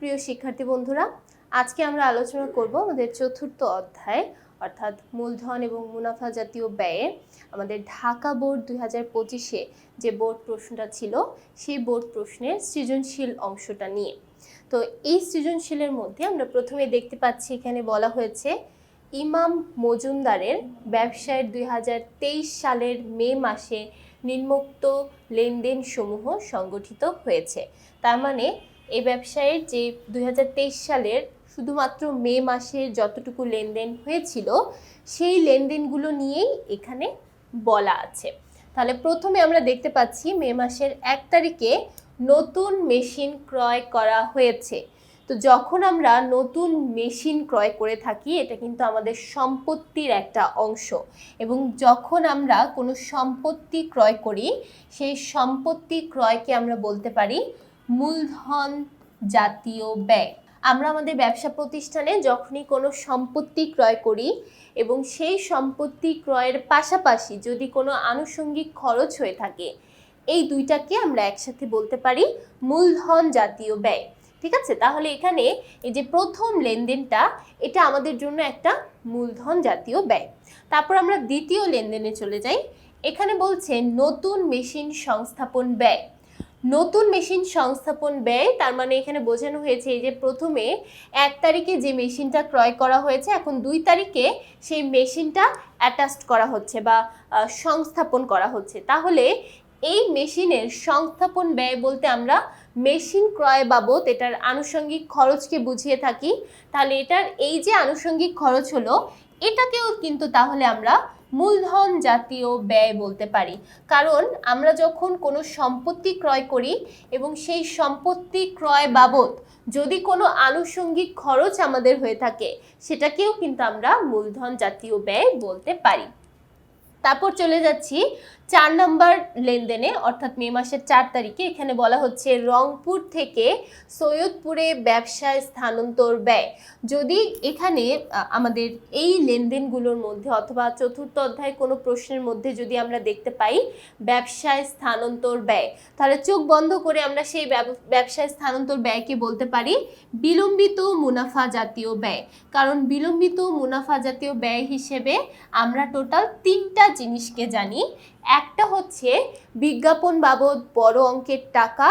প্রিয় শিক্ষার্থী বন্ধুরা, আজকে আমরা আলোচনা করব আমাদের চতুর্থ অধ্যায়, অর্থাৎ মূলধন এবং মুনাফা জাতীয় ব্যয়ে আমাদের ঢাকা বোর্ড দুই হাজার পঁচিশে যে বোর্ড প্রশ্নটা ছিল, সেই বোর্ড প্রশ্নের সৃজনশীল অংশটা নিয়ে। তো এই সৃজনশীলের মধ্যে আমরা প্রথমে দেখতে পাচ্ছি, এখানে বলা হয়েছে, ইমাম মজুমদারের ব্যবসায়ের দুই হাজার তেইশ সালের মে মাসে নিম্নোক্ত লেনদেন সমূহ সংগঠিত হয়েছে। তার মানে এই ব্যবসায়ের যে দু হাজার তেইশ সালের শুধুমাত্র মে মাসের যতটুকু লেনদেন হয়েছিল, সেই লেনদেনগুলো নিয়েই এখানে বলা আছে। তাহলে প্রথমে আমরা দেখতে পাচ্ছি মে মাসের এক তারিখে নতুন মেশিন ক্রয় করা হয়েছে। তো যখন আমরা নতুন মেশিন ক্রয় করে থাকি, এটা কিন্তু আমাদের সম্পত্তির একটা অংশ। এবং যখন আমরা কোনো সম্পত্তি ক্রয় করি, সেই সম্পত্তি ক্রয়কে আমরা বলতে পারি মূলধন জাতীয় ব্যয়। আমরা আমাদের ব্যবসা প্রতিষ্ঠানে যখনই কোনো সম্পত্তি ক্রয় করি এবং সেই সম্পত্তি ক্রয়ের পাশাপাশি যদি কোনো আনুষঙ্গিক খরচ হয়ে থাকে, এই দুইটাকে আমরা একসাথে বলতে পারি মূলধন জাতীয় ব্যয়। ঠিক আছে? তাহলে এখানে এই যে প্রথম লেনদেনটা, এটা আমাদের জন্য একটা মূলধন জাতীয় ব্যয়। তারপর আমরা দ্বিতীয় লেনদেনে চলে যাই। এখানে বলছে নতুন মেশিন সংস্থাপন ব্যয়। নতুন মেশিন সংস্থাপন ব্যয়, তার মানে এখানে বোঝানো হয়েছে যে প্রথমে এক তারিখে যে মেশিনটা ক্রয় করা হয়েছে, এখন দুই তারিখে সেই মেশিনটা অ্যাটাচড করা হচ্ছে বা সংস্থাপন করা হচ্ছে। তাহলে এই মেশিনের সংস্থাপন ব্যয় বলতে আমরা মেশিন ক্রয় বাবদ এটার আনুষঙ্গিক খরচকে বুঝিয়ে থাকি। তাহলে এটার এই যে আনুষঙ্গিক খরচ হলো, এটাকেও কিন্তু তাহলে আমরা মূলধন জাতীয় ব্যয় বলতে পারি। কারণ আমরা যখন কোনো সম্পত্তি ক্রয় করি এবং সেই সম্পত্তি ক্রয় বাবদ যদি কোনো আনুষঙ্গিক খরচ আমাদের হয়ে থাকে, সেটাকেও কিন্তু আমরা মূলধন জাতীয় ব্যয় বলতে পারি। তারপর চলে যাচ্ছি চার নম্বর লেনদেনে, অর্থাৎ মে মাসের চার তারিখে। এখানে বলা হচ্ছে রংপুর থেকে সৈয়দপুরে ব্যবসায় স্থানান্তর ব্যয়। যদি এখানে আমাদের এই লেনদেনগুলোর মধ্যে অথবা চতুর্থ অধ্যায় কোনো প্রশ্নের মধ্যে যদি আমরা দেখতে পাই ব্যবসায় স্থানান্তর ব্যয়, তাহলে চোখ বন্ধ করে আমরা সেই ব্যবসায় স্থানান্তর ব্যয়কে বলতে পারি বিলম্বিত মুনাফা জাতীয় ব্যয়। কারণ বিলম্বিত মুনাফা জাতীয় ব্যয় হিসেবে আমরা টোটাল তিনটা জিনিসকে জানি। একটা হচ্ছে বিজ্ঞাপন বাবদ বড় অঙ্কের টাকা,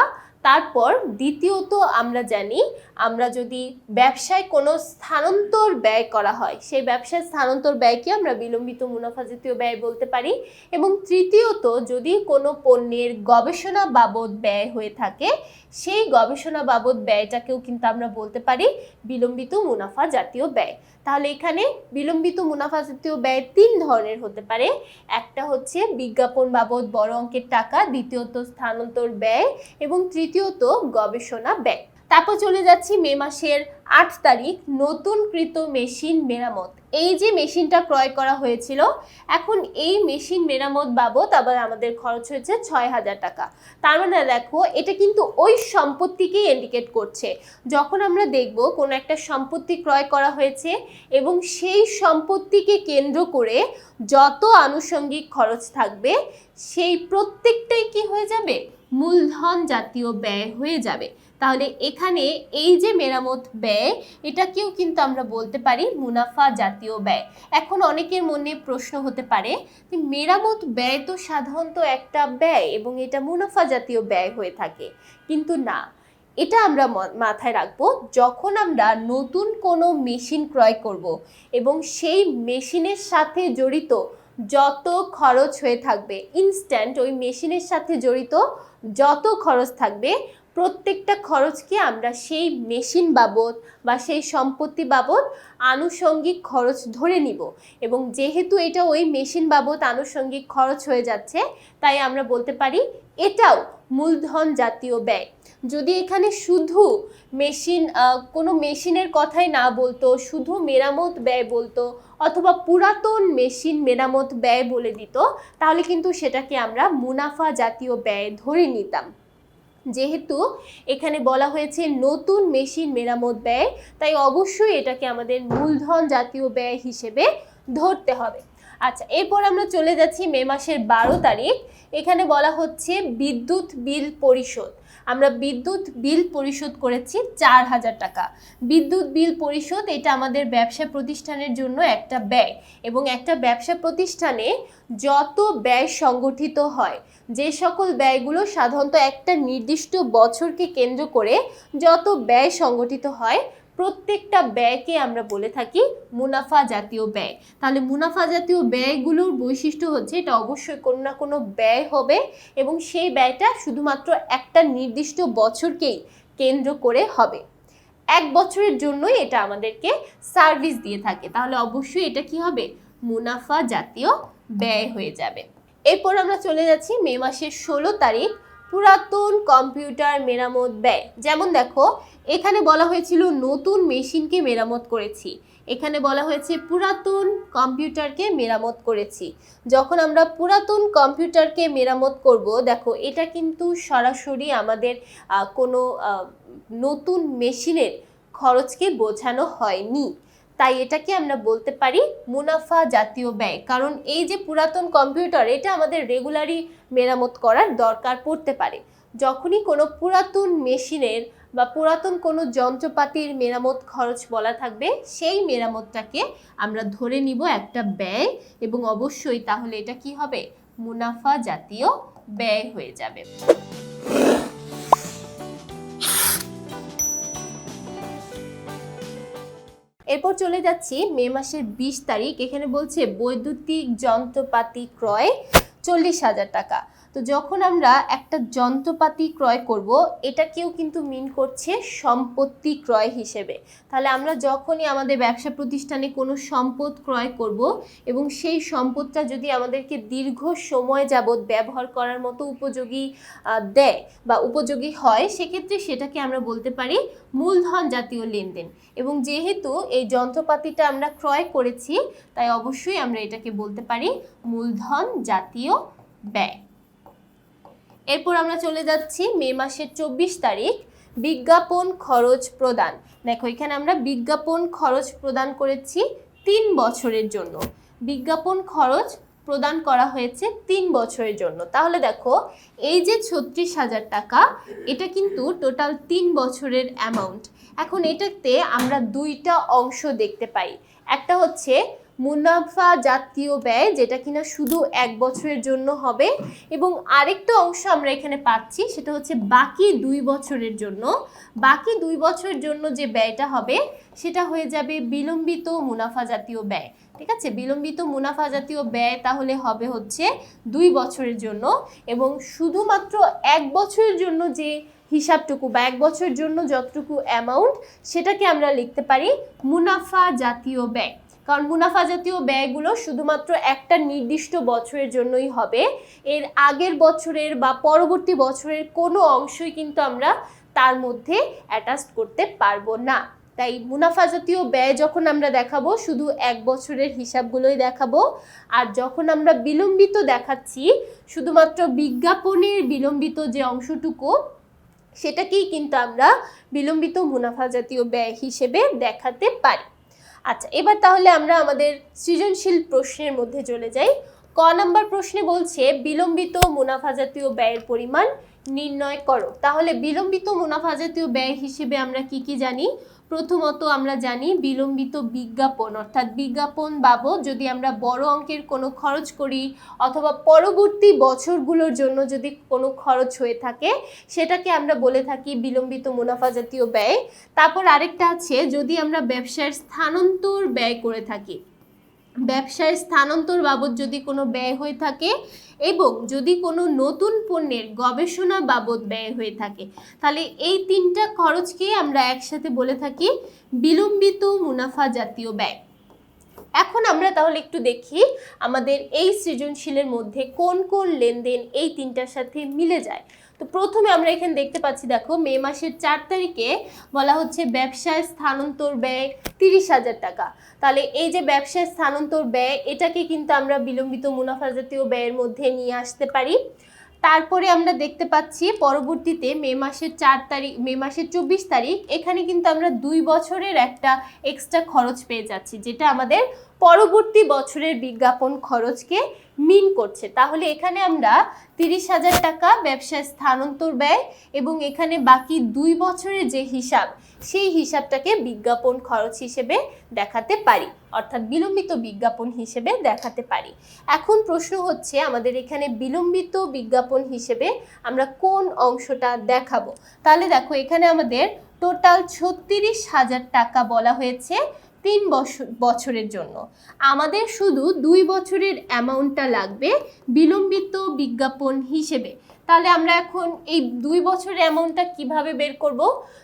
তারপর দ্বিতীয়ত আমরা জানি আমরা যদি ব্যবসায় কোনো স্থানান্তর ব্যয় করা হয়, সেই ব্যবসায় স্থানান্তর ব্যয়কে আমরা বিলম্বিত মুনাফা জাতীয় ব্যয় বলতে পারি। এবং তৃতীয়ত যদি কোনো পণ্যের গবেষণা বাবদ ব্যয় হয়ে থাকে, সেই গবেষণা বাবদ ব্যয়টাকেও কিন্তু আমরা বলতে পারি বিলম্বিত মুনাফা জাতীয় ব্যয়। তাহলে এখানে বিলম্বিত মুনাফা জাতীয় ব্যয় তিন ধরনের হতে পারে। একটা হচ্ছে বিজ্ঞাপন বাবদ বড় অঙ্কের টাকা, দ্বিতীয়ত স্থানান্তর ব্যয়, এবং তৃতীয়ত গবেষণা ব্যয়। তারপর চলে যাচ্ছি মে মাসের আট তারিখ, নতুনকৃত মেশিন মেরামত। এই যে মেশিনটা ক্রয় করা হয়েছিল, এখন এই মেশিন মেরামত বাবদ আবার আমাদের খরচ হয়েছে ছয় হাজার টাকা। তার মানে দেখো, এটা কিন্তু ওই সম্পত্তিকেই ইন্ডিকেট করছে। যখন আমরা দেখব কোনো একটা সম্পত্তি ক্রয় করা হয়েছে এবং সেই সম্পত্তিকে কেন্দ্র করে যত আনুষঙ্গিক খরচ থাকবে, সেই প্রত্যেকটাই কি হয়ে যাবে? মূলধন জাতীয় ব্যয় হয়ে যাবে। তাহলে এখানে এই যে মেরামত ব্যয়, এটাকেও কিন্তু আমরা বলতে পারি মুনাফা জাতীয় ব্যয়। এখন অনেকের মনে প্রশ্ন হতে পারে মেরামত ব্যয় তো সাধারণত একটা ব্যয় এবং এটা মুনাফা জাতীয় ব্যয় হয়ে থাকে। কিন্তু না, এটা আমরা মাথায় রাখব যখন আমরা নতুন কোনো মেশিন ক্রয় করব এবং সেই মেশিনের সাথে জড়িত যত খরচ হয়ে থাকবে ইনস্ট্যান্ট ওই মেশিনের সাথে জড়িত যত খরচ থাকবে প্রত্যেকটা খরচকে আমরা সেই মেশিন বাবদ বা সেই সম্পত্তি বাবদ আনুষঙ্গিক খরচ ধরে নিব। এবং যেহেতু এটা ওই মেশিন বাবদ আনুষঙ্গিক খরচ হয়ে যাচ্ছে, তাই আমরা বলতে পারি এটাও মূলধন জাতীয় ব্যয়। যদি এখানে শুধু মেশিন কোনো মেশিনের কথাই না বলতো, শুধু মেরামত ব্যয় বলতো অথবা পুরাতন মেশিন মেরামত ব্যয় বলে দিত, তাহলে কিন্তু সেটাকে আমরা মুনাফা জাতীয় ব্যয় ধরে নিতাম। যেহেতু এখানে বলা হয়েছে নতুন মেশিন মেরামত ব্যয়, তাই অবশ্যই এটাকে আমাদের মূলধন জাতীয় ব্যয় হিসেবে ধরতে হবে। আচ্ছা এরপর আমরা চলে যাচ্ছি মে মাসের বারো তারিখ। এখানে বলা হচ্ছে বিদ্যুৎ বিল পরিশোধ। আমরা বিদ্যুৎ বিল পরিশোধ করেছি চার হাজার টাকা। বিদ্যুৎ বিল পরিশোধ এটা আমাদের ব্যবসা প্রতিষ্ঠানের জন্য একটা ব্যয় এবং একটা ব্যবসা প্রতিষ্ঠানে যত ব্যয় সংগঠিত হয়, যে সকল ব্যয়গুলো সাধারণত একটা নির্দিষ্ট বছরকে কেন্দ্র করে যত ব্যয় সংগঠিত হয় প্রত্যেকটা ব্যয়কে আমরা বলে থাকি মুনাফা জাতীয় ব্যয়। তাহলে মুনাফা জাতীয় ব্যয়গুলোর বৈশিষ্ট্য হচ্ছে এটা অবশ্যই কোনো না কোনো ব্যয় হবে এবং সেই ব্যয়টা শুধুমাত্র একটা নির্দিষ্ট বছরকেই কেন্দ্র করে হবে। এক বছরের জন্যই এটা আমাদেরকে সার্ভিস দিয়ে থাকে। তাহলে অবশ্যই এটা কি হবে? মুনাফা জাতীয় ব্যয় হয়ে যাবে। এরপর আমরা চলে যাচ্ছি মে মাসের ষোলো তারিখ। পুরাতন কম্পিউটার মেরামত ব্যয়। যেমন দেখো, এখানে বলা হয়েছিল নতুন মেশিনকে মেরামত করেছি। এখানে বলা হয়েছে পুরাতন কম্পিউটারকে মেরামত করেছি। যখন আমরা পুরাতন কম্পিউটারকে মেরামত করব, দেখো, এটা কিন্তু সরাসরি আমাদের কোনো নতুন মেশিনের খরচকে বোঝানো হয়নি। তাই এটাকে আমরা বলতে পারি মুনাফা জাতীয় ব্যয়। কারণ এই যে পুরাতন কম্পিউটার, এটা আমাদের রেগুলারই মেরামত করার দরকার পড়তে পারে। যখনই কোনো পুরাতন মেশিনের বা পুরাতন কোনো যন্ত্রপাতির মেরামত খরচ বলা থাকবে, সেই মেরামতটাকে আমরা ধরে নিব একটা ব্যয় এবং অবশ্যই তাহলে এটা কি হবে? মুনাফা জাতীয় ব্যয় হয়ে যাবে। এরপর চলে যাচ্ছি মে মাসের বিশ তারিখ। এখানে বলছে বৈদ্যুতিক যন্ত্রপাতি ক্রয় চল্লিশ হাজার টাকা। তো যখন আমরা একটা যন্ত্রপাতি ক্রয় করব, এটাকেও কিন্তু মিন করছে সম্পত্তি ক্রয় হিসেবে। তাহলে আমরা যখনই আমাদের ব্যবসা প্রতিষ্ঠানে কোনো সম্পদ ক্রয় করব এবং সেই সম্পদটা যদি আমাদেরকে দীর্ঘ সময় যাবৎ ব্যবহার করার মতো উপযোগী দেয় বা উপযোগী হয়, সেক্ষেত্রে সেটাকে আমরা বলতে পারি মূলধন জাতীয় লেনদেন। এবং যেহেতু এই যন্ত্রপাতিটা আমরা ক্রয় করেছি, তাই অবশ্যই আমরা এটাকে বলতে পারি মূলধন জাতীয় ব্যয়। এরপর আমরা চলে যাচ্ছি মে মাসের চব্বিশ তারিখ, বিজ্ঞাপন খরচ প্রদান। দেখো, এখানে আমরা বিজ্ঞাপন খরচ প্রদান করেছি তিন বছরের জন্য। বিজ্ঞাপন খরচ প্রদান করা হয়েছে তিন বছরের জন্য। তাহলে দেখো, এই যে ছত্রিশ হাজার টাকা, এটা কিন্তু টোটাল তিন বছরের অ্যামাউন্ট এখন এটাতে আমরা দুইটা অংশ দেখতে পাই। একটা হচ্ছে মুনাফা জাতীয় ব্যয়, যেটা কিনা শুধু এক বছরের জন্য হবে। এবং আরেকটা অংশ আমরা এখানে পাচ্ছি, সেটা হচ্ছে বাকি দুই বছরের জন্য। বাকি দুই বছরের জন্য যে ব্যয়টা হবে, সেটা হয়ে যাবে বিলম্বিত মুনাফা জাতীয় ব্যয়। ঠিক আছে? বিলম্বিত মুনাফা জাতীয় ব্যয় তাহলে হবে হচ্ছে দুই বছরের জন্য। এবং শুধুমাত্র এক বছরের জন্য যে হিসাবটুকু বা এক বছরের জন্য যতটুকু অ্যামাউন্ট সেটাকে আমরা লিখতে পারি মুনাফা জাতীয় ব্যয়। কারণ মুনাফা জাতীয় ব্যয়গুলো শুধুমাত্র একটা নির্দিষ্ট বছরের জন্যই হবে। এর আগের বছরের বা পরবর্তী বছরের কোনো অংশই কিন্তু আমরা তার মধ্যে অ্যাটাচ করতে পারব না। তাই মুনাফা জাতীয় ব্যয় যখন আমরা দেখাবো, শুধু এক বছরের হিসাবগুলোই দেখাবো। আর যখন আমরা বিলম্বিত দেখাচ্ছি, শুধুমাত্র বিজ্ঞাপনের বিলম্বিত যে অংশটুকু, সেটাকেই কিন্তু আমরা বিলম্বিত মুনাফা জাতীয় ব্যয় হিসেবে দেখাতে পারি। আচ্ছা এবার তাহলে আমরা আমাদের সৃজনশীল প্রশ্নের মধ্যে চলে যাই। ক নাম্বার প্রশ্নে বলছে, বিলম্বিত মুনাফা জাতীয় ব্যয়ের পরিমাণ নির্ণয় করো। তাহলে বিলম্বিত মুনাফা জাতীয় ব্যয় হিসেবে আমরা কি কি জানি? প্রথমত আমরা জানি বিলম্বিত বিজ্ঞাপন, অর্থাৎ বিজ্ঞাপন বাবদ যদি আমরা বড় অঙ্কের কোনো খরচ করি অথবা পরবর্তী বছরগুলোর জন্য যদি কোনো খরচ হয়ে থাকে, সেটাকে আমরা বলে থাকি বিলম্বিত মুনাফা জাতীয় ব্যয়। তারপর আরেকটা আছে, যদি আমরা ব্যবসার স্থানান্তর ব্যয় করে থাকি ব্যবসায় স্থানান্তর বাবদ যদি কোনো ব্যয় হয়ে থাকে এবং যদি কোনো নতুন পণ্যের গবেষণা বাবদ ব্যয় হয়ে থাকে, তাহলে এই তিনটা খরচকে আমরা একসাথে বলে থাকি বিলম্বিত মুনাফা জাতীয় ব্যয়। এখন আমরা তাহলে একটু দেখি আমাদের এই সৃজনশীলের মধ্যে কোন কোন লেনদেন এই তিনটার সাথে মিলে যায়। তো প্রথমে আমরা এখানে দেখতে পাচ্ছি, দেখো, মে মাসের চার তারিখে বলা হচ্ছে ব্যবসায় স্থানান্তর ব্যয় তিরিশ হাজার টাকা। তাহলে এই যে ব্যবসায় স্থানান্তর ব্যয়, এটাকে কিন্তু আমরা বিলম্বিত মুনাফা জাতীয় ব্যয়ের মধ্যে নিয়ে আসতে পারি। তারপরে আমরা দেখতে পাচ্ছি, পরবর্তীতে মে মাসের চার তারিখ, মে মাসের চব্বিশ তারিখ, এখানে কিন্তু আমরা দুই বছরের একটা এক্সট্রা খরচ পেয়ে যাচ্ছি, যেটা আমাদের পরবর্তী বছরের বিজ্ঞাপন খরচকে মিন করছে। তাহলে এখানে আমরা তিরিশ হাজার টাকা ব্যবসায় স্থানান্তর ব্যয় এবং এখানে বাকি দুই বছরের যে হিসাব, সেই হিসাবটাকে বিজ্ঞাপন খরচ হিসেবে দেখাতে পারি, অর্থাৎ বিলম্বিত বিজ্ঞাপন হিসেবে দেখাতে পারি। এখন প্রশ্ন হচ্ছে, আমাদের এখানে বিলম্বিত বিজ্ঞাপন হিসেবে আমরা কোন অংশটা দেখাবো? তাহলে দেখো, এখানে আমাদের টোটাল ছত্রিশ হাজার টাকা বলা হয়েছে। তিন বছর, বছরের জন্য। আমাদের শুধু দুই বছরের অ্যামাউন্টটা লাগবে বিলম্বিত বিজ্ঞাপন হিসেবে। তাহলে আমরা এখন এই দুই বছরের অ্যামাউন্টটা কীভাবে বের করব?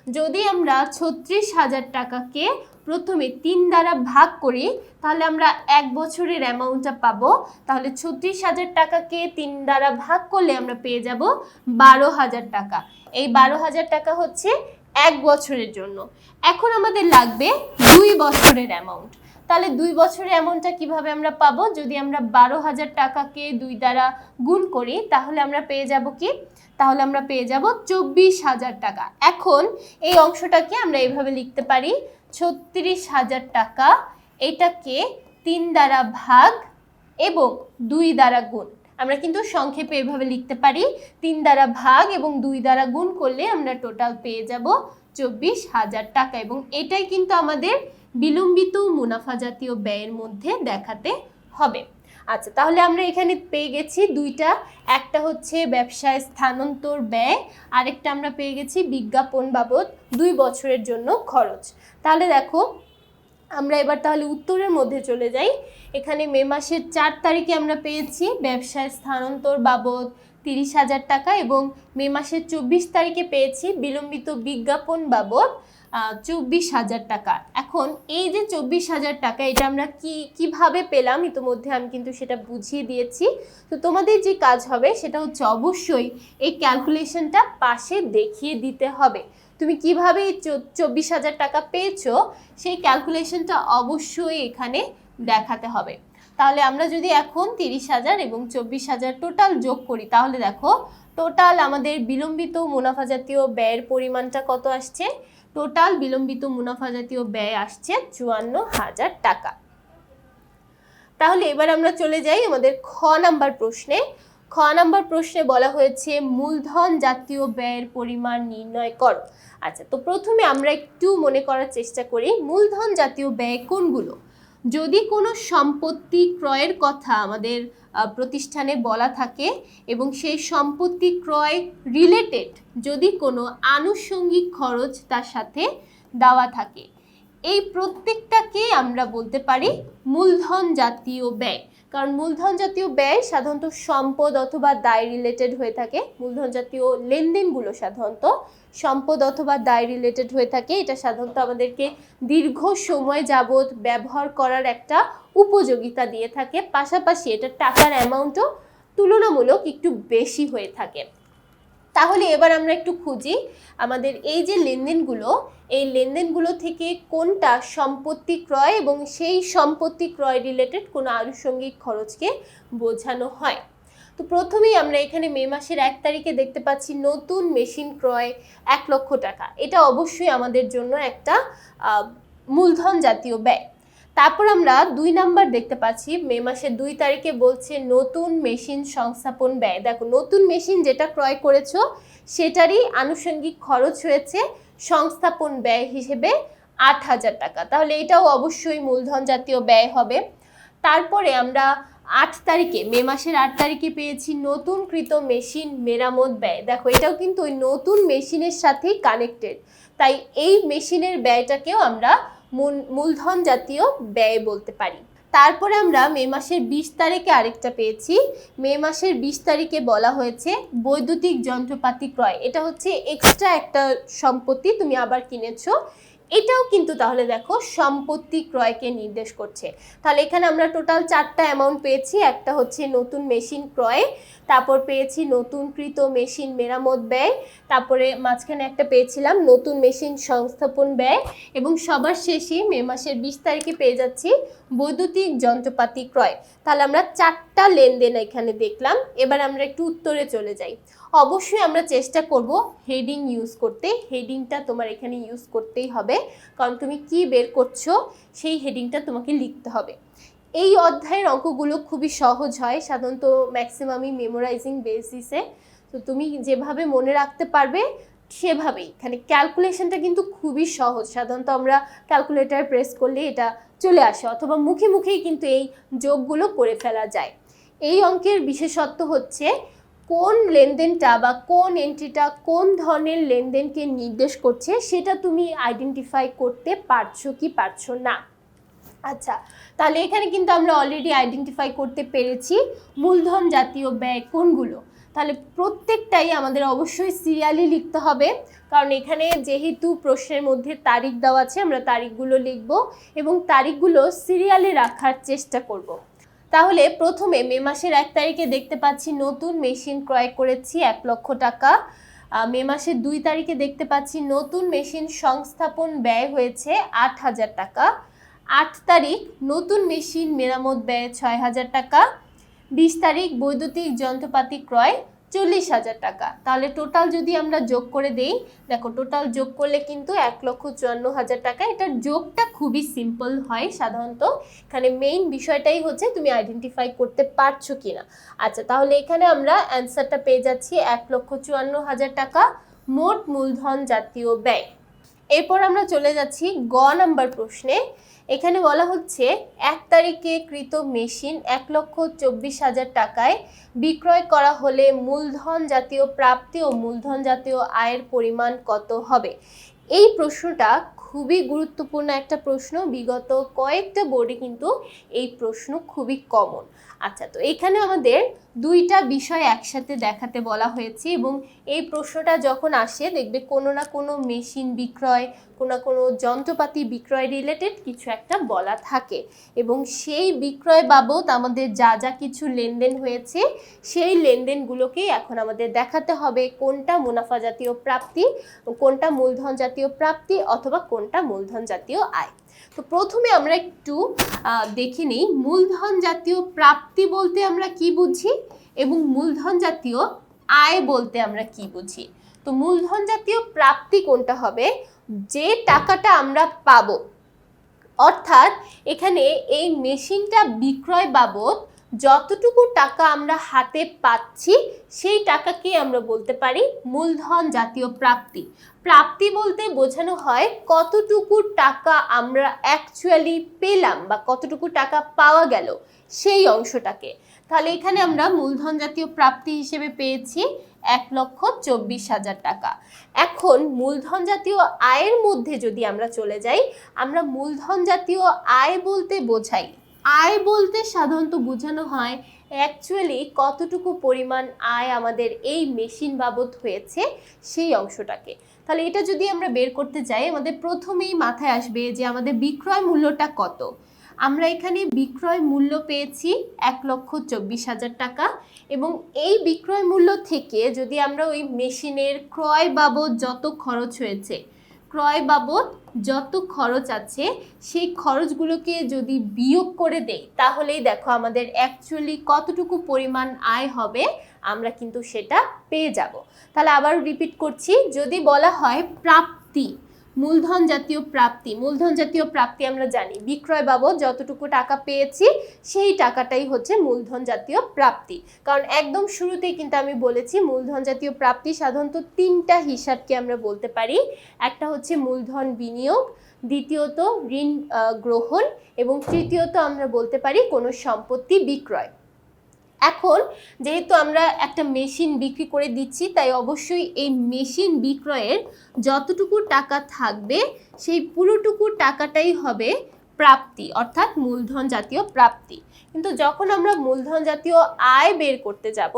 যদি আমরা ছত্রিশ হাজার টাকাকে প্রথমে তিন দ্বারা ভাগ করি, তাহলে আমরা এক বছরের অ্যামাউন্টটা পাবো। তাহলে ছত্রিশ হাজার টাকাকে তিন দ্বারা ভাগ করলে আমরা পেয়ে যাব বারো হাজার টাকা। এই বারো হাজার টাকা হচ্ছে এক বছরের জন্য। এখন আমাদের লাগবে দুই বছরের অ্যামাউন্ট তাহলে দুই বছরের অ্যামাউন্টটা কীভাবে আমরা পাবো? যদি আমরা বারো হাজার টাকাকে দুই দ্বারা গুণ করি, তাহলে আমরা পেয়ে যাব কি? তাহলে আমরা পেয়ে যাব চব্বিশ হাজার টাকা। এখন এই অংশটাকে আমরা এইভাবে লিখতে পারি, ছত্রিশ হাজার টাকা, এটাকে তিন দ্বারা ভাগ এবং দুই দ্বারা গুণ। আমরা কিন্তু সংক্ষেপে এভাবে লিখতে পারি। তিন দ্বারা ভাগ এবং দুই দ্বারা গুণ করলে আমরা টোটাল পেয়ে যাব চব্বিশ হাজার টাকা এবং এটাই কিন্তু আমাদের বিলম্বিত মুনাফা জাতীয় ব্যয়ের মধ্যে দেখাতে হবে। আচ্ছা তাহলে আমরা এখানে পেয়ে গেছি দুইটা। একটা হচ্ছে ব্যবসায় স্থানান্তর ব্যয়, আরেকটা আমরা পেয়ে গেছি বিজ্ঞাপন বাবদ দুই বছরের জন্য খরচ। তাহলে দেখো আমরা এবার তাহলে উত্তরের মধ্যে চলে যাই। এখানে মে মাসের চার তারিখে আমরা পেয়েছি ব্যবসায় স্থানান্তর বাবদ তিরিশ হাজার টাকা এবং মে মাসের চব্বিশ তারিখে পেয়েছি বিলম্বিত বিজ্ঞাপন বাবদ চব্বিশ হাজার টাকা। এখন এই যে চব্বিশ হাজার টাকা, এটা আমরা কি, কীভাবে পেলাম ইতোমধ্যে আমি কিন্তু সেটা বুঝিয়ে দিয়েছি। তো তোমাদের যে কাজ হবে সেটা হচ্ছে অবশ্যই এই ক্যালকুলেশনটা পাশে দেখিয়ে দিতে হবে। তুমি কীভাবে চব্বিশ হাজার টাকা পেয়েছ, সেই ক্যালকুলেশনটা অবশ্যই এখানে দেখাতে হবে। তাহলে আমরা যদি এখন তিরিশ হাজার এবং চব্বিশ হাজার টোটাল যোগ করি, তাহলে দেখো টোটাল আমাদের বিলম্বিত মুনাফা জাতীয় ব্যয়ের পরিমাণটা কত আসছে? টোটাল বিলম্বিত মুনাফা জাতীয় ব্যয় আসছে চুয়ান্ন হাজার টাকা। তাহলে এবার আমরা চলে যাই আমাদের খ নাম্বার প্রশ্নে। খ নাম্বার প্রশ্নে বলা হয়েছে, মূলধন জাতীয় ব্যয়ের পরিমাণ নির্ণয় কর। আচ্ছা তো প্রথমে আমরা একটু মনে করার চেষ্টা করি, মূলধন জাতীয় ব্যয় কোনগুলো? যদি কোনো সম্পত্তি ক্রয়ের কথা আমাদের প্রতিষ্ঠানে বলা থাকে এবং সেই সম্পত্তি ক্রয় রিলেটেড যদি কোনো আনুষঙ্গিক খরচ তার সাথে দেওয়া থাকে, এই প্রত্যেকটাকে আমরা বলতে পারি মূলধন জাতীয় ব্যয়। কারণ মূলধন জাতীয় ব্যয় সাধারণত সম্পদ অথবা দায় রিলেটেড হয়ে থাকে। মূলধন জাতীয় লেনদেনগুলো সাধারণত সম্পদ অথবা দায় রিলেটেড হয়ে থাকে। এটা সাধারণত আমাদেরকে দীর্ঘ সময় যাবৎ ব্যবহার করার একটা উপযোগিতা দিয়ে থাকে। পাশাপাশি এটা টাকার অ্যামাউন্টও তুলনামূলক একটু বেশি হয়ে থাকে। তাহলে এবার আমরা একটু খুঁজি আমাদের এই যে লেনদেনগুলো, এই লেনদেনগুলো থেকে কোনটা সম্পত্তি ক্রয় এবং সেই সম্পত্তি ক্রয় রিলেটেড কোনো আনুষঙ্গিক খরচকে বোঝানো হয়। তো প্রথমেই আমরা এখানে মে মাসের এক তারিখে দেখতে পাচ্ছি নতুন মেশিন ক্রয় এক লক্ষ টাকা। এটা অবশ্যই আমাদের জন্য একটা মূলধন জাতীয় ব্যয়। তারপর আমরা দুই নাম্বার দেখতে পাচ্ছি, মে মাসের দুই তারিখে বলছে নতুন মেশিন সংস্থাপন ব্যয়। দেখো, নতুন মেশিন যেটা ক্রয় করেছ, সেটারই আনুষঙ্গিক খরচ হয়েছে সংস্থাপন ব্যয় হিসেবে আট হাজার টাকা। তাহলে এটাও অবশ্যই মূলধন জাতীয় ব্যয় হবে। তারপরে আমরা আট তারিখে, মে মাসের আট তারিখে পেয়েছি নতুন কৃত মেশিন মেরামত ব্যয়। দেখো, এটাও কিন্তু ওই নতুন মেশিনের সাথেই কানেক্টেড তাই এই মেশিনের ব্যয়টাকেও আমরা মূলধন জাতীয় ব্যয় বলতে পারি। তারপরে আমরা মে মাসের বিশ তারিখে আরেকটা পেয়েছি। মে মাসের বিশ তারিখে বলা হয়েছে বৈদ্যুতিক যন্ত্রপাতি ক্রয়। এটা হচ্ছে এক্সট্রা একটা সম্পত্তি তুমি আবার কিনেছো। এটাও কিন্তু তাহলে দেখো সম্পত্তি ক্রয়কে নির্দেশ করছে। তাহলে এখানে আমরা টোটাল চারটা অ্যামাউন্ট পেয়েছি, একটা হচ্ছে নতুন মেশিন ক্রয়, তারপর পেয়েছি নতুন কৃত মেশিন মেরামত ব্যয়, তারপরে মাঝখানে একটা পেয়েছিলাম নতুন মেশিন সংস্থাপন ব্যয়, এবং সবার শেষে মে মাসের বিশ তারিখে পেয়ে যাচ্ছি বৈদ্যুতিক যন্ত্রপাতি ক্রয়। তাহলে আমরা চারটা লেনদেন এখানে দেখলাম, এবার আমরা একটু উত্তরে চলে যাই। অবশ্যই আমরা চেষ্টা করব হেডিং ইউজ করতে। হেডিংটা তোমার এখানে ইউজ করতেই হবে। কারণ তুমি কি বের করছ, সেই হেডিংটা তোমাকে লিখতে হবে। এই অধ্যায়ের অঙ্কগুলো খুবই সহজ হয়, সাধারণত ম্যাক্সিমামই মেমোরাইজিং বেসিসে তো তুমি যেভাবে মনে রাখতে পারবে, সেভাবেই। এখানে ক্যালকুলেশনটা কিন্তু খুবই সহজ। সাধারণত আমরা ক্যালকুলেটর প্রেস করলে এটা চলে আসে, অথবা মুখে মুখেই কিন্তু এই যোগগুলো করে ফেলা যায়। এই অঙ্কের বিশেষত্ব হচ্ছে কোন লেনদেনটা বা কোন এন্ট্রিটা কোন ধরনের লেনদেনকে নির্দেশ করছে সেটা তুমি আইডেন্টিফাই করতে পারছ কি পারছ না? আচ্ছা তাহলে এখানে কিন্তু আমরা অলরেডি আইডেন্টিফাই করতে পেরেছি মূলধন জাতীয় ব্যয় কোনগুলো। তাহলে প্রত্যেকটাই আমাদের অবশ্যই সিরিয়ালি লিখতে হবে, কারণ এখানে যেহেতু প্রশ্নের মধ্যে তারিখ দেওয়া আছে আমরা তারিখগুলো লিখব এবং তারিখগুলো সিরিয়ালে রাখার চেষ্টা করব। তাহলে প্রথমে মে মাসের এক তারিখে দেখতে পাচ্ছি নতুন মেশিন ক্রয় করেছি এক লক্ষ টাকা। মে মাসের দুই তারিখে দেখতে পাচ্ছি নতুন মেশিন সংস্থাপন ব্যয় হয়েছে আট হাজার টাকা। আট তারিখ নতুন মেশিন মেরামত ব্যয় ছয় হাজার টাকা। বিশ তারিখ বৈদ্যুতিক যন্ত্রপাতি ক্রয় চল্লিশ হাজার টাকা। তাহলে টোটাল যদি আমরা যোগ করে দেই, দেখো টোটাল যোগ করলে কিন্তু এক লক্ষ চুয়ান্ন হাজার টাকা। এটার যোগটা খুবই সিম্পল হয় সাধারণত। এখানে মেইন বিষয়টাই হচ্ছে তুমি আইডেন্টিফাই করতে পারছ কিনা। আচ্ছা তাহলে এখানে আমরা অ্যান্সারটা পেয়ে যাচ্ছি এক লক্ষ চুয়ান্ন হাজার টাকা মোট মূলধন জাতীয় ব্যয়। এরপর আমরা চলে যাচ্ছি গ নাম্বার প্রশ্নে। এখানে বলা হচ্ছে, এক তারিখে কৃত মেশিন এক লক্ষ চব্বিশ হাজার টাকায় বিক্রয় করা হলে মূলধন জাতীয় প্রাপ্তি ও মূলধন জাতীয় আয়ের পরিমাণ কত হবে? এই প্রশ্নটা খুবই গুরুত্বপূর্ণ একটা প্রশ্ন। বিগত কয়েকটা বোর্ডে কিন্তু এই প্রশ্ন খুবই কমন আচ্ছা তো এখানে আমাদের দুইটা বিষয় একসাথে দেখাতে বলা হয়েছে এবং এই প্রশ্নটা যখন আসে, দেখবে কোনো না কোনো মেশিন বিক্রয়, কোনো না কোনো যন্ত্রপাতি বিক্রয় রিলেটেড কিছু একটা বলা থাকে। এবং সেই বিক্রয় বাবদ আমাদের যা যা কিছু লেনদেন হয়েছে, সেই লেনদেনগুলোকেই এখন আমাদের দেখাতে হবে, কোনটা মুনাফা জাতীয় প্রাপ্তি, কোনটা মূলধন জাতীয় প্রাপ্তি অথবা কোনটা মূলধন জাতীয় আয়। তো প্রথমে আমরা একটু দেখে নিই। মূলধন জাতীয় প্রাপ্তি বলতে আমরা কি বুঝি এবং মূলধন জাতীয় আয় বলতে আমরা কি বুঝি? তো মূলধন জাতীয় প্রাপ্তি কোনটা হবে? যে টাকাটা আমরা পাবো। অর্থাৎ এখানে এই মেশিনটা বিক্রয় বাবদ যতটুকু টাকা আমরা হাতে পাচ্ছি, সেই টাকাকে আমরা বলতে পারি মূলধন জাতীয় প্রাপ্তি। প্রাপ্তি বলতে বোঝানো হয় কতটুকু টাকা আমরা অ্যাকচুয়ালি পেলাম বা কতটুকু টাকা পাওয়া গেল সেই অংশটাকে। তাহলে এখানে আমরা মূলধন জাতীয় প্রাপ্তি হিসেবে পেয়েছি এক লক্ষ চব্বিশ হাজার টাকা। এখন মূলধন জাতীয় আয়ের মধ্যে যদি আমরা চলে যাই, আমরা মূলধন জাতীয় আয় বলতে বোঝাই। আয় বলতে সাধারণত বোঝানো হয় অ্যাকচুয়ালি কতটুকু পরিমাণ আয় আমাদের এই মেশিন বাবদ হয়েছে সেই অংশটাকে। তাহলে এটা যদি আমরা বের করতে যাই, আমাদের প্রথমেই মাথায় আসবে যে আমাদের বিক্রয় মূল্যটা কত। আমরা এখানে বিক্রয় মূল্য পেয়েছি এক লক্ষ চব্বিশ হাজার টাকা এবং এই বিক্রয় মূল্য থেকে যদি আমরা ওই মেশিনের ক্রয় বাবদ যত খরচ হয়েছে ক্রয় বাবদ যত খরচ আছে, সেই খরচগুলোকে যদি বিয়োগ করে দেই, তাহলেই দেখো আমাদের অ্যাকচুয়ালি কতটুকু পরিমাণ আয় হবে, আমরা কিন্তু সেটা পেয়ে যাব। তাহলে আবার রিপিট করছি, যদি বলা হয় প্রাপ্তি মূলধন জাতীয় প্রাপ্তি, মূলধন জাতীয় প্রাপ্তি আমরা জানি। বিক্রয় বাবদ যতটুকু টাকা পেয়েছি, সেই টাকাটাই হচ্ছে মূলধন জাতীয় প্রাপ্তি। কারণ একদম শুরুতেই কিন্তু আমি বলেছি, মূলধন জাতীয় প্রাপ্তি সাধারণত তিনটা হিসাবকে আমরা বলতে পারি। একটা হচ্ছে মূলধন বিনিয়োগ, দ্বিতীয়ত ঋণ গ্রহণ এবং তৃতীয়ত আমরা বলতে পারি কোনো সম্পত্তি বিক্রয়। এখন যেহেতু আমরা একটা মেশিন বিক্রি করে দিচ্ছি, তাই অবশ্যই এই মেশিন বিক্রয়ের যতটুকু টাকা থাকবে, সেই পুরোটুকু টাকাটাই হবে প্রাপ্তি, অর্থাৎ মূলধন জাতীয় প্রাপ্তি। কিন্তু যখন আমরা মূলধন জাতীয় আয় বের করতে যাব,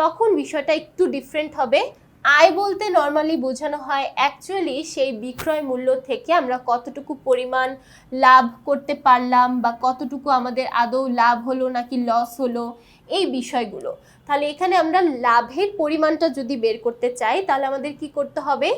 তখন বিষয়টা একটু ডিফারেন্ট হবে। আয় বলতে নর্মালি বোঝানো হয় অ্যাকচুয়ালি সেই বিক্রয় মূল্য থেকে আমরা কতটুকু পরিমাণ লাভ করতে পারলাম বা কতটুকু আমাদের আদৌ লাভ হলো নাকি লস হলো। এই বিষয়গুলো। তাহলে এখানে আমরা লাভের পরিমাণটা যদি বের করতে চাই, তাহলে আমাদের কি করতে হবে?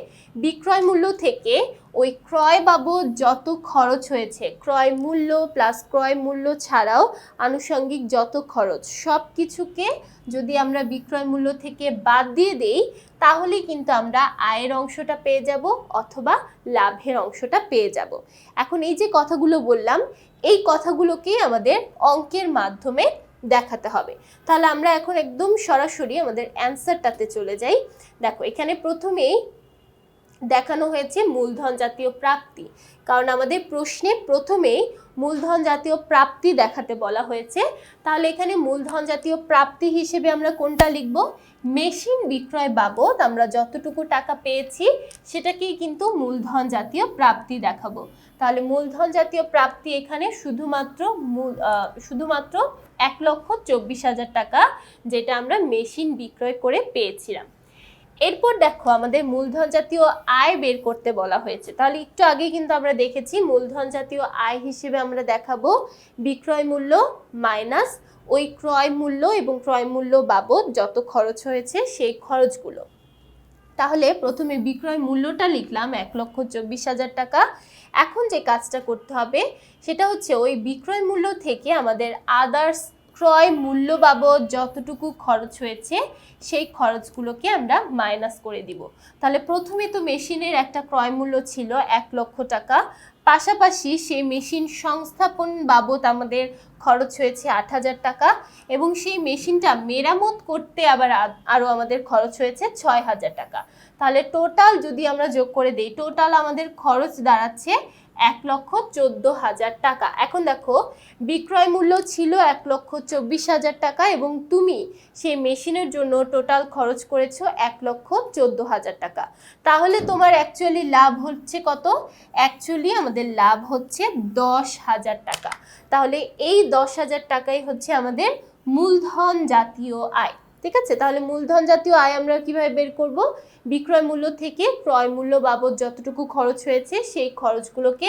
বিক্রয় মূল্য থেকে ওই ক্রয় বাবদ যত খরচ হয়েছে, ক্রয় মূল্য প্লাস ক্রয় মূল্য ছাড়াও আনুষঙ্গিক যত খরচ সব কিছুকে যদি আমরা বিক্রয় মূল্য থেকে বাদ দিয়ে দেই, তাহলে কিন্তু আমরা আয়ের অংশটা পেয়ে যাব অথবা লাভের অংশটা পেয়ে যাব। এখন এই যে কথাগুলো বললাম, এই কথাগুলোকে আমাদের অঙ্কের মাধ্যমে দেখাতে হবে। তাহলে আমরা এখন একদম সরাসরি আমাদের অ্যান্সারটাতে চলে যাই। দেখো, এখানে প্রথমেই দেখানো হয়েছে মূলধন জাতীয় প্রাপ্তি। কারণ আমাদের প্রশ্নে প্রথমেই মূলধন জাতীয় প্রাপ্তি দেখাতে বলা হয়েছে। তাহলে এখানে মূলধন জাতীয় প্রাপ্তি হিসেবে আমরা কোনটা লিখব? মেশিন বিক্রয় বাবদ আমরা যতটুকু টাকা পেয়েছি, সেটাকেই কিন্তু মূলধন জাতীয় প্রাপ্তি দেখাবো। তাহলে মূলধন জাতীয় প্রাপ্তি এখানে শুধুমাত্র মূল শুধুমাত্র এক লক্ষ চব্বিশ হাজার টাকা যেটা আমরা মেশিন বিক্রয় করে পেয়েছিলাম। এরপর দেখো আমাদের মূলধন জাতীয় আয় বের করতে বলা হয়েছে। তাহলে একটু আগে কিন্তু আমরা দেখেছি মূলধন জাতীয় আয় হিসেবে আমরা দেখাবো বিক্রয় মূল্য মাইনাস ওই ক্রয় মূল্য এবং ক্রয় মূল্য বাবদ যত খরচ হয়েছে সেই খরচগুলো। তাহলে প্রথমে বিক্রয় মূল্যটা লিখলাম এক লক্ষ চব্বিশ হাজার টাকা। এখন যে কাজটা করতে হবে, সেটা হচ্ছে ওই বিক্রয় মূল্য থেকে আমাদের আদার্স ক্রয় মূল্য বাবদ যতটুকু খরচ হয়েছে, সেই খরচগুলোকে আমরা মাইনাস করে দিব। তাহলে প্রথমে তো মেশিনের একটা ক্রয় মূল্য ছিল এক লক্ষ টাকা পাশাপাশি সেই মেশিন সংস্থাপন বাবদ আমাদের খরচ হয়েছে আট হাজার টাকা এবং সেই মেশিনটা মেরামত করতে আবার আরও আমাদের খরচ হয়েছে ছয় হাজার টাকা। তাহলে টোটাল যদি আমরা যোগ করে দিই টোটাল আমাদের খরচ দাঁড়াচ্ছে এক লক্ষ চোদ্দ হাজার টাকা। এখন দেখো, বিক্রয় মূল্য ছিল এক লক্ষ চব্বিশ হাজার টাকা এবং তুমি সেই মেশিনের জন্য টোটাল খরচ করেছ এক লক্ষ চোদ্দ হাজার টাকা। তাহলে তোমার অ্যাকচুয়ালি লাভ হচ্ছে কত? অ্যাকচুয়ালি আমাদের লাভ হচ্ছে দশ হাজার টাকা। তাহলে এই দশ হাজার টাকাই হচ্ছে আমাদের মূলধন জাতীয় আয়। ঠিক আছে? তাহলে মূলধন জাতীয় আয় আমরা কীভাবে বের করব? বিক্রয় মূল্য থেকে ক্রয় মূল্য বাবদ যতটুকু খরচ হয়েছে, সেই খরচগুলোকে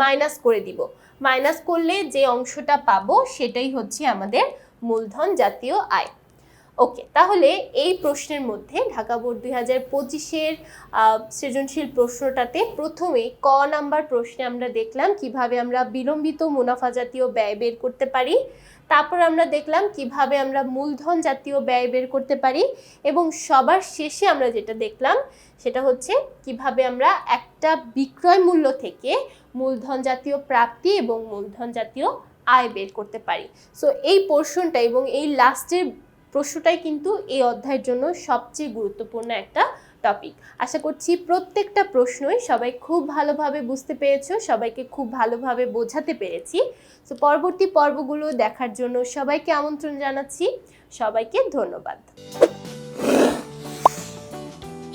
মাইনাস করে দিব। মাইনাস করলে যে অংশটা পাবো, সেটাই হচ্ছে আমাদের মূলধন জাতীয় আয়। ওকে তাহলে এই প্রশ্নের মধ্যে ঢাকা বোর্ড দুই হাজার পঁচিশের সৃজনশীল প্রশ্নটাতে প্রথমেই ক নাম্বার প্রশ্নে আমরা দেখলাম কীভাবে আমরা বিলম্বিত মুনাফা জাতীয় ব্যয় বের করতে পারি। তারপর আমরা দেখলাম কীভাবে আমরা মূলধন জাতীয় ব্যয় বের করতে পারি এবং সবার শেষে আমরা যেটা দেখলাম সেটা হচ্ছে কীভাবে আমরা একটা বিক্রয় মূল্য থেকে মূলধন জাতীয় প্রাপ্তি এবং মূলধন জাতীয় আয় বের করতে পারি। সো এই পোর্শনটা এবং এই লাস্টের প্রশ্নটাই কিন্তু এই অধ্যায়ের জন্য সবচেয়ে গুরুত্বপূর্ণ একটা টপিক আশা করছি প্রত্যেকটা প্রশ্নই সবাই খুব ভালোভাবে বুঝতে পেরেছ, সবাইকে খুব ভালোভাবে বোঝাতে পেরেছি। তো পরবর্তী পর্বগুলো দেখার জন্য সবাইকে আমন্ত্রণ জানাচ্ছি। সবাইকে ধন্যবাদ।